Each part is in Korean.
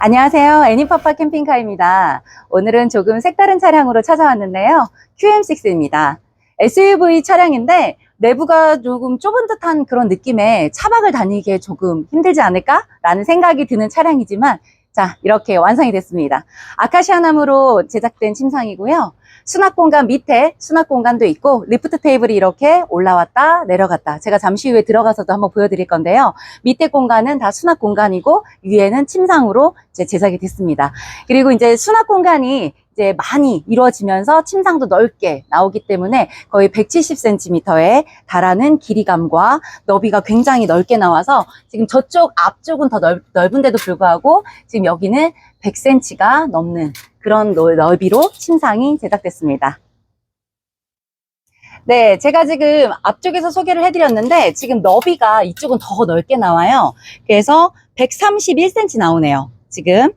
안녕하세요. 애니파파 캠핑카입니다. 오늘은 조금 색다른 차량으로 찾아왔는데요. QM6입니다. SUV 차량인데 내부가 조금 좁은 듯한 그런 느낌에 차박을 다니기에 조금 힘들지 않을까라는 생각이 드는 차량이지만 자, 이렇게 완성이 됐습니다. 아카시아 나무로 제작된 침상이고요. 수납 공간 밑에 수납 공간도 있고 리프트 테이블이 이렇게 올라왔다 내려갔다. 제가 잠시 후에 들어가서도 한번 보여드릴 건데요. 밑에 공간은 다 수납 공간이고 위에는 침상으로 제작이 됐습니다. 그리고 이제 수납 공간이 이제 많이 이루어지면서 침상도 넓게 나오기 때문에 거의 170cm에 달하는 길이감과 너비가 굉장히 넓게 나와서 지금 저쪽 앞쪽은 더 넓, 넓은데도 불구하고 지금 여기는 100cm가 넘는 그런 넓- 넓이로 침상이 제작됐습니다. 네, 제가 지금 앞쪽에서 소개를 해드렸는데 지금 너비가 이쪽은 더 넓게 나와요. 그래서 131cm 나오네요. 지금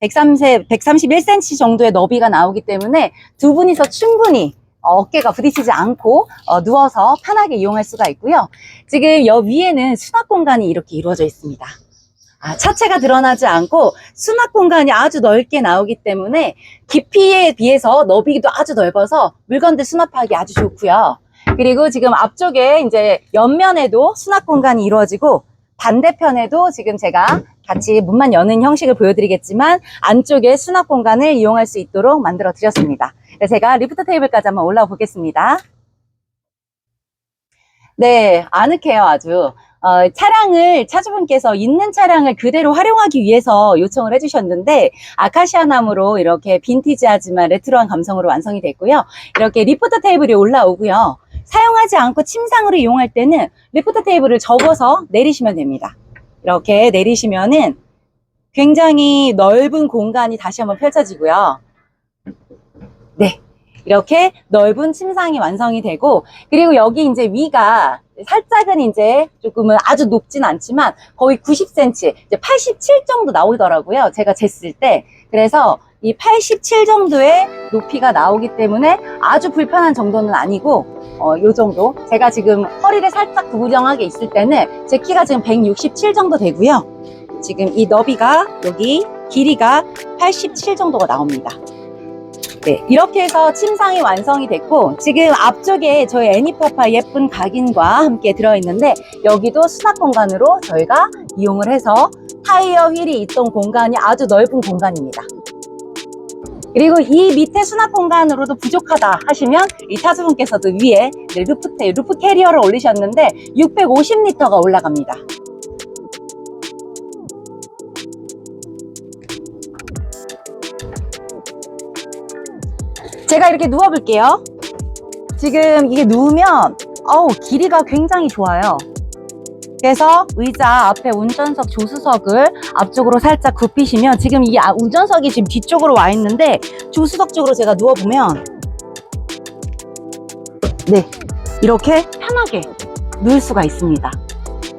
130, 131cm 정도의 너비가 나오기 때문에 두 분이서 충분히 어깨가 부딪히지 않고 어, 누워서 편하게 이용할 수가 있고요. 지금 여 위에는 수납 공간이 이렇게 이루어져 있습니다. 아, 차체가 드러나지 않고 수납 공간이 아주 넓게 나오기 때문에 깊이에 비해서 너비도 아주 넓어서 물건들 수납하기 아주 좋고요. 그리고 지금 앞쪽에 이제 옆면에도 수납 공간이 이루어지고 반대편에도 지금 제가 같이 문만 여는 형식을 보여드리겠지만 안쪽에 수납 공간을 이용할 수 있도록 만들어 드렸습니다. 네, 제가 리프트 테이블까지 한번 올라와 보겠습니다. 네, 아늑해요, 아주. 어, 차량을 차주분께서 있는 차량을 그대로 활용하기 위해서 요청을 해주셨는데 아카시아 나무로 이렇게 빈티지하지만 레트로한 감성으로 완성이 됐고요. 이렇게 리프트 테이블이 올라오고요. 사용하지 않고 침상으로 이용할 때는 리프트 테이블을 접어서 내리시면 됩니다. 이렇게 내리시면은 굉장히 넓은 공간이 다시 한번 펼쳐지고요. 네. 이렇게 넓은 침상이 완성이 되고, 그리고 여기 이제 위가 살짝은 이제 조금은 아주 높진 않지만 거의 90cm, 이제 87 정도 나오더라고요. 제가 쟀을 때. 그래서 이 87 정도의 높이가 나오기 때문에 아주 불편한 정도는 아니고, 어, 요 정도. 제가 지금 허리를 살짝 구부정하게 있을 때는 제 키가 지금 167 정도 되고요. 지금 이 너비가 여기 길이가 87 정도가 나옵니다. 네, 이렇게 해서 침상이 완성이 됐고 지금 앞쪽에 저희 애니파파 예쁜 각인과 함께 들어있는데 여기도 수납 공간으로 저희가 이용을 해서 타이어 휠이 있던 공간이 아주 넓은 공간입니다. 그리고 이 밑에 수납 공간으로도 부족하다 하시면 이 차주분께서도 위에 네, 루프, 테- 루프 캐리어를 올리셨는데 650리터가 올라갑니다. 제가 이렇게 누워볼게요. 지금 이게 누우면 어우 길이가 굉장히 좋아요. 그래서 의자 앞에 운전석 조수석을 앞쪽으로 살짝 굽히시면 지금 이 아- 운전석이 지금 뒤쪽으로 와 있는데 조수석 쪽으로 제가 누워보면 네 이렇게 편하게 누울 수가 있습니다.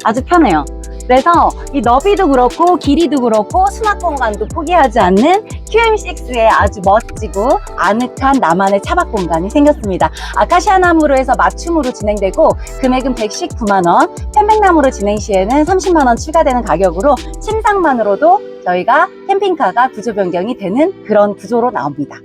아주 편해요. 그래서 이 너비도 그렇고 길이도 그렇고 수납 공간도 포기하지 않는 QM6의 아주 멋지고 아늑한 나만의 차박 공간이 생겼습니다. 아카시아 나무로 해서 맞춤으로 진행되고 금액은 119만원, 편백나무로 진행 시에는 30만원 추가되는 가격으로 침상만으로도 저희가 캠핑카가 구조 변경이 되는 그런 구조로 나옵니다.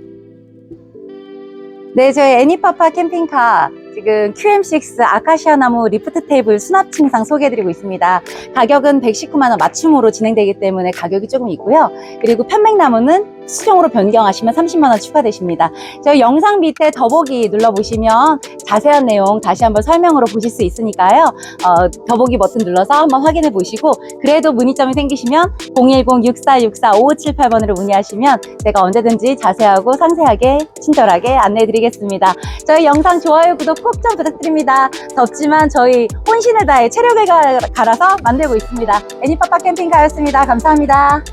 네, 저희 애니파파 캠핑카 지금 QM6 아카시아 나무 리프트 테이블 수납 침상 소개해드리고 있습니다. 가격은 119만원 맞춤으로 진행되기 때문에 가격이 조금 있고요. 그리고 편백나무는 수정으로 변경하시면 30만원 추가되십니다. 저희 영상 밑에 더보기 눌러보시면 자세한 내용 다시 한번 설명으로 보실 수 있으니까요. 어, 더보기 버튼 눌러서 한번 확인해 보시고 그래도 문의점이 생기시면 010-6464-5578번으로 문의하시면 제가 언제든지 자세하고 상세하게 친절하게 안내해 드리겠습니다. 저희 영상 좋아요, 구독 꼭 좀 부탁드립니다. 덥지만 저희 혼신을 다해 체력을 가- 갈아서 만들고 있습니다. 애니파파 캠핑카였습니다. 감사합니다.